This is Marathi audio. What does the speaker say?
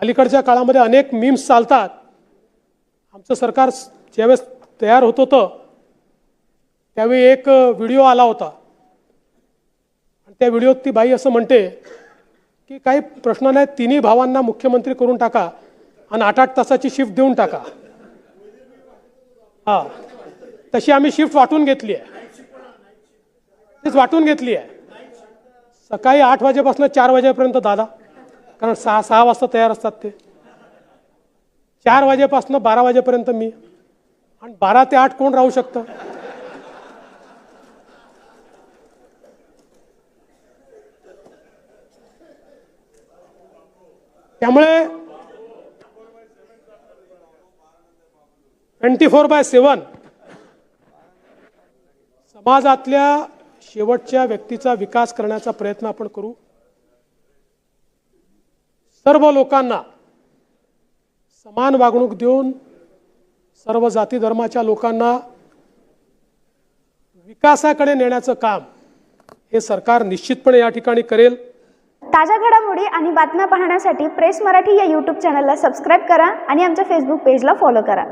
अलीकडच्या काळामध्ये अनेक मीम्स चालतात. आमचं सरकार ज्यावेळेस तयार होत होतं त्यावेळी एक व्हिडिओ आला होता. आणि त्या व्हिडिओत ती बाई असं म्हणते की काही प्रश्न नाही तिन्ही भावांना मुख्यमंत्री करून टाका आणि आठ आठ तासाची शिफ्ट देऊन टाका. हा. तशी आम्ही शिफ्ट वाटून घेतली आहे. तेच वाटून घेतली आहे. सकाळी आठ वाजेपासून चार वाजेपर्यंत दादा. कारण सहा सहा वाजता तयार असतात ते. चार वाजेपासून बारा वाजेपर्यंत मी. आणि बारा ते आठ कोण राहू शकतं? त्यामुळे ट्वेंटी फोर बाय सेवन समाजातल्या शेवटच्या व्यक्तीचा विकास करण्याचा प्रयत्न आपण करू. सर्व लोकांना समान वागणूक देऊन सर्व जाती धर्माच्या लोकांना विकासाकडे नेण्याचं काम हे सरकार निश्चितपणे या ठिकाणी करेल. ताज्या घडामोडी आणि बातम्या पाहण्यासाठी प्रेस मराठी या यूट्यूब चॅनलला सबस्क्राईब करा आणि आमच्या फेसबुक पेजला फॉलो करा.